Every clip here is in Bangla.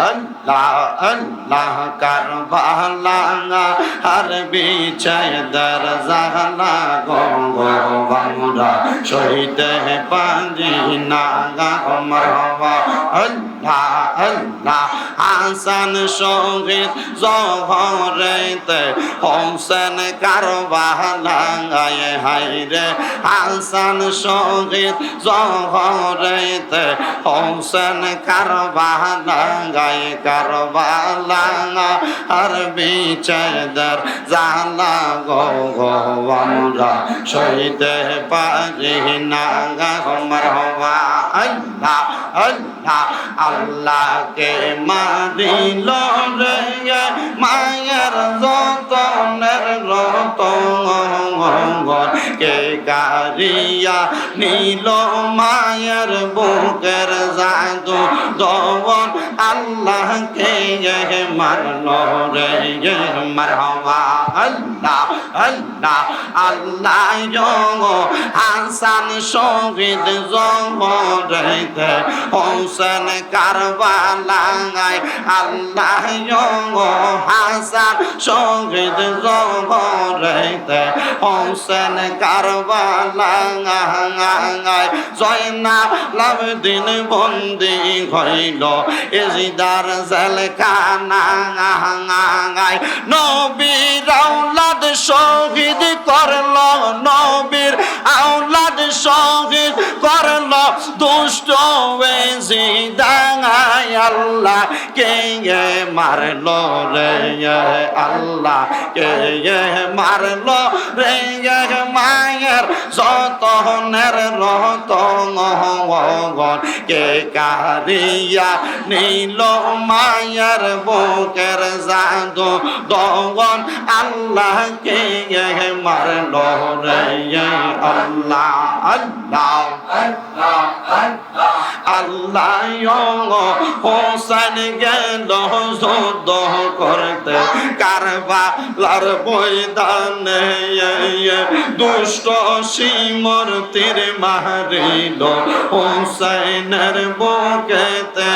আল্লাহ আল্লাহ কারবালা আর বিছায় দর জালা গো গো বামুরা সহিতে পাঁজি না গা মারহাবা আল্লাহ আল্লাহ হাসান শহীদ জহরেতে হোসেন কারবালা গায়ে হাইরে হাসান শহীদ জহরেতে হোসেন কারবালা গায়ে কারবালা, আর বিচার জালা গো গো, আমরা সইতে পারি না গা হওয়া আল্লাহ আল্লাহ, আল্লাহকে মারিল রে, মায়ের কে কারিয়া নীল মায়ের বুকের জাদু দবন আল্লাহকে মারল রে মারহবা, আল্লাহ আল্লাহ আল্লাহ জগো হাসান শহীদ জমরেতে হোসেন কারবালায় আল্লাহ জগো হাসান শহীদ জমরেতে হোসেন কারবালায় জয়না লাভদিন বন্দি হইল এজিদার জেলখানায় নবীর আউলাদ শহীদ করল, নবীর আউলাদ শহীদ করল, দুষ্ট এজিদায় আল্লাহ কে মারল রে আল্লাহ কে মারল রে মায়ের যতনের রতন কে কারিয়া নীল মায়ের বুকের জাদু দগন আল্লাহ কে মারল রে আল্লাহ আল্লাহ আল্লাহ। হোসেন গেল যুদ্ধ করতে, কারবালার বৈদানে দুষ্ট সিমর তীর মারিল হোসেনের বুকেতে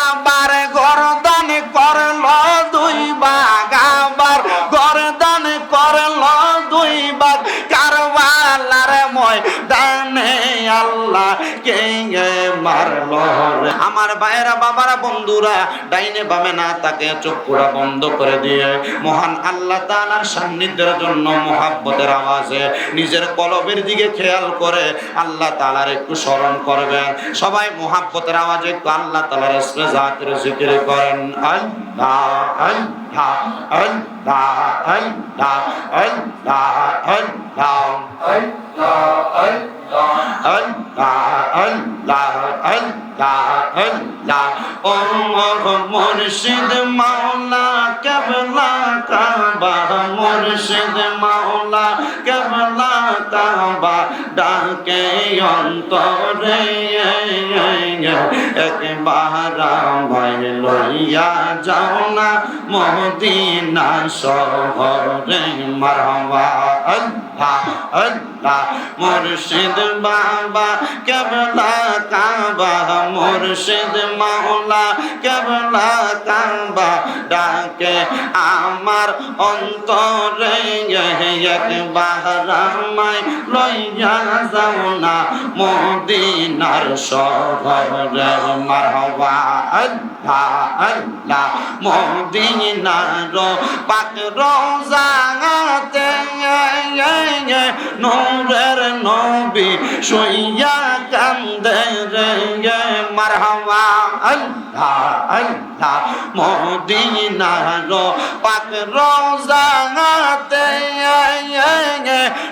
আবার গরদান করল দুই বাগ আবার গরদান করল দুই বাগ কারবালার ময়দানে আল্লাহ কে মারল রে। আমার ভাইয়েরা, বাবারা, বন্ধুরা, ডাইনে বামে না তাকে চক্ষুরা বন্ধ করে দিয়ে মহান আল্লাহ তাআলার সান্নিধ্যের জন্য মোহাব্বতের আওয়াজে নিজের কলবের দিকে খেয়াল করে আল্লাহ তাআলার একটু স্মরণ করবেন। সবাই মোহাব্বতের আওয়াজে একটু আল্লাহ তাআলার ইসমে জাকির করেন। আল্লাহ আল্লাহ আল্লাহ আল্লাহ আল্লাহ আল্লাহ আল্লাহ আল্লাহ। মুর্শিদ মাওলা কেবলা কাবা মুর্শিদ মাওলা কেবলা কাবা ডাকে অন্তরে একবার আমায় লইয়া যাও না মদিনা শহরে মারহাবা আল্লাহ আল্লাহ মুর্শিদ বাবা, কেবলা কাবা, মুর্শিদ মাওলা, কেবলা কাবা, ডাকে আমার অন্তরে একবার আমায় লইয়া যাও না, মদিনার শহরে মারহাবা। আল্লাহ আল্লাহ, মদিনার পাক রোজাতে নবী সইয়া কান্দে রে মারহাবা আল্লাহ আল্লাহ মদিনার পাক রোজাতে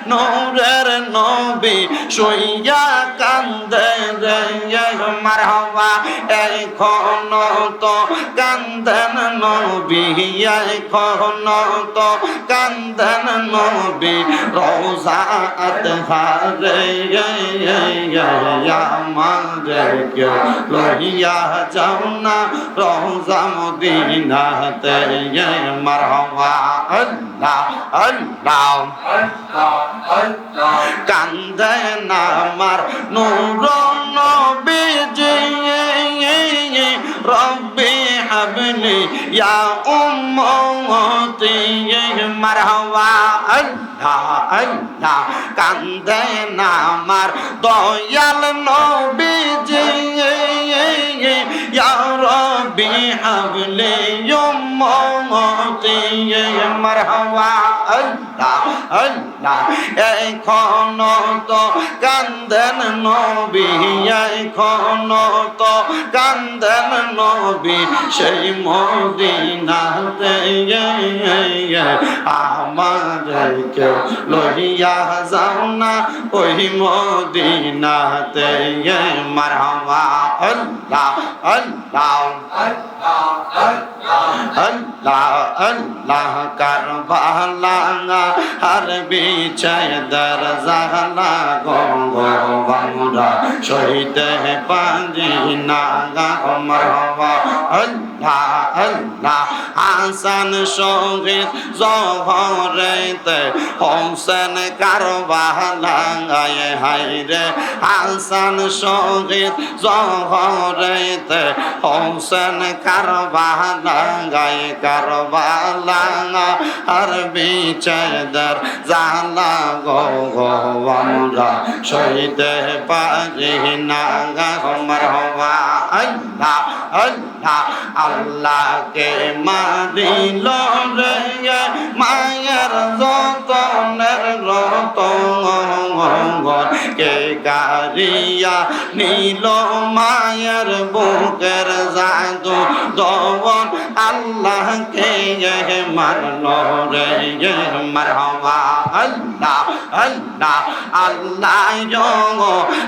নূরের নবী শুইয়া কান্দে মারহাবা এখন তো কান্দেন নবী এখন তো কান্দেন নবী রোজাত হারে আমারে কেউ লইয়া যাও না রোজা মদিনাতে মারহাবা। আল্লাহ আল্লাহ কান্দে না আমার নূর নবীজি ইয়া উম্মতি মারহাবা আল্লাহ আল্লাহ কান্দে না আমার দয়াল নবীজি উম্মতি মারহাবা আল্লাহ আল্লাহ এখনও তো কান্দেন নবী এখনও তো কান্দেন নবী সেই মদিনাতে আমাদেরকে লইয়া যাও না ওই মদিনাতে মারহাবা আল্লাহ আল্লাহ আল্লাহ আল্লাহ কারবালা আর বিছায় দরজালা গঙ্গ বামরা, শহীদ পাঁজি নাগা মরহবা আল্লাহ আল্লাহ, হাসান শহীদ জহরেতে, হোসেন কারবালা হাইরে হাসান শহীদ জহরেতে, হোসেন কারবালা গায়ে কারবালা আর বিচার জালা গো গো আমরা সইতে পারি না গমর হওয়া আল্লাহ আল্লাহ, আল্লাহকে মারিল রে মায়ের রতন কে কারিয়া নীল মায়ের বুকের জাদু দবন আল্লাহকে মারল রে মারহবা। আল্লাহ আল্লাহ আল্লাহ জগ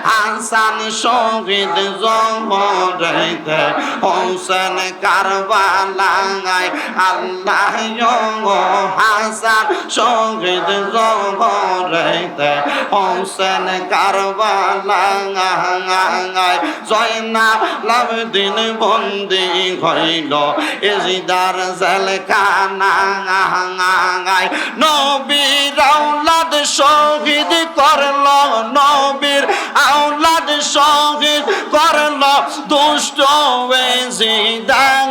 হাসান শহীদ জগরেতে হোসেন কারবালায় আল্লাহ জগ হাসান শহীদ জগরেতে হোসেন কারবালায় জয়না লাভদিন বন্দি হইল এজিদার জেলখানায় নবীর আউলাদ শহীদ করল, নবীর আউলাদ শহীদ করল দুষ্ট এজিদায়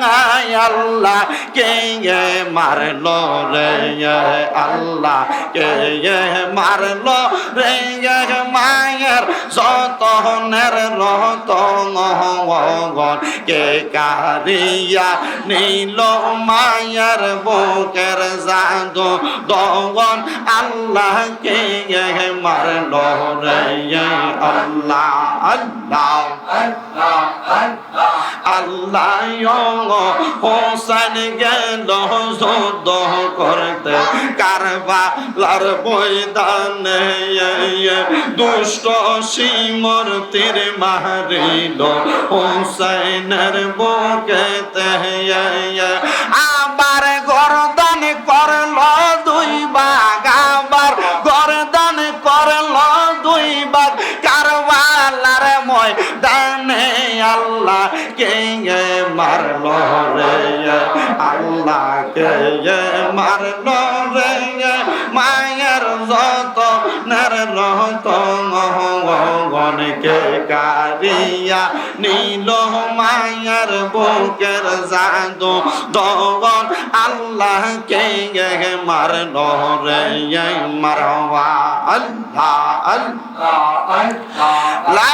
আল্লাহ কে মারল রে আল্লাহ কে মারল রে মায়ের যতনের রতন কে কারিয়া নীল মায়ের বুকের জাদু দগন আল্লাহ কে মারল রে আল্লাহ আল্লাহ আল্লাহ। হোসেন গেল যুদ্ধ করতে। কারবালার ময়দানে দুষ্ট সিমর তীর মারিল। হোসেনের বুকেতে আবার আল্লাহ কে মারল রে, আল্লাহ কে মারল রে, মায়ের যত নের রহত গণকে কারিয়া নীল মায়ের বুকের জাদু দগন, আল্লাহ কে মারল রে মারওয়া আল্লাহ আল্লাহ। লা